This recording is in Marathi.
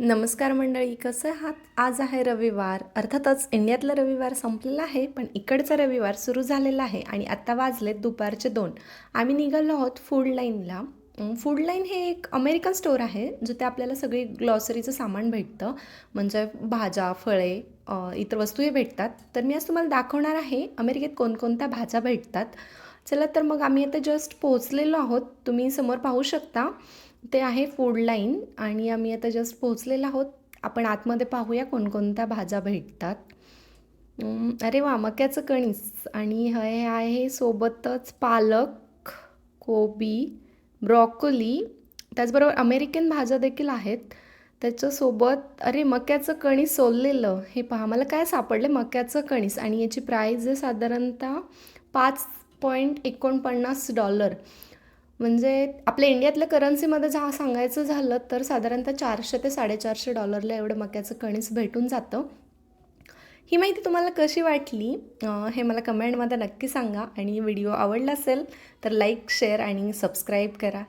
नमस्कार मंडळी कसं आहात? आज आहे रविवार. अर्थातच इंडियातला रविवार संपलेला आहे पण इकडचा रविवार सुरू झालेला आहे आणि आत्ता वाजलेत दुपारचे दोन. आम्ही निघालो आहोत फूड लाईनला. फूड लाईन हे एक अमेरिकन स्टोअर आहे जिथे आपल्याला सगळी ग्लॉसरीचं सामान भेटतं. म्हणजे भाज्या फळे इतर वस्तूही भेटतात. तर मी आज तुम्हाला दाखवणार आहे अमेरिकेत कोणकोणत्या भाज्या भेटतात. चला तर मग आम्ही आता जस्ट पोहोचलेलो आहोत. तुम्ही समोर पाहू शकता. ते आहे फूड लाईन आणि आम्ही आता जस्ट पोहोचलेलो आहोत. आपण आतमध्ये पाहूया कोणकोणत्या भाज्या भेटतात. अरे वा मक्याचं कणीस आणि हे आहे सोबतच पालक कोबी ब्रॉकोली. त्याचबरोबर अमेरिकन भाज्या देखील आहेत. त्याच्यासोबत अरे मक्याचं कणीस सोललेलं. हे पहा मला काय सापडलं? मक्याचं कणीस आणि याची प्राईज आहे साधारणतः पाच पॉईंट एकोणपन्नास डॉलर म्हणजे आपल्या इंडियातल्या करन्सीमध्ये जा सांगायचं झालं तर साधारणतः चारशे ते साडेचारशे डॉलरला एवढं मक्याचं कणीस भेटून जातं. ही माहिती तुम्हाला कशी वाटली हे मला कमेंटमध्ये नक्की सांगा. आणि व्हिडिओ आवडला असेल तर लाईक शेअर आणि सबस्क्राईब करा.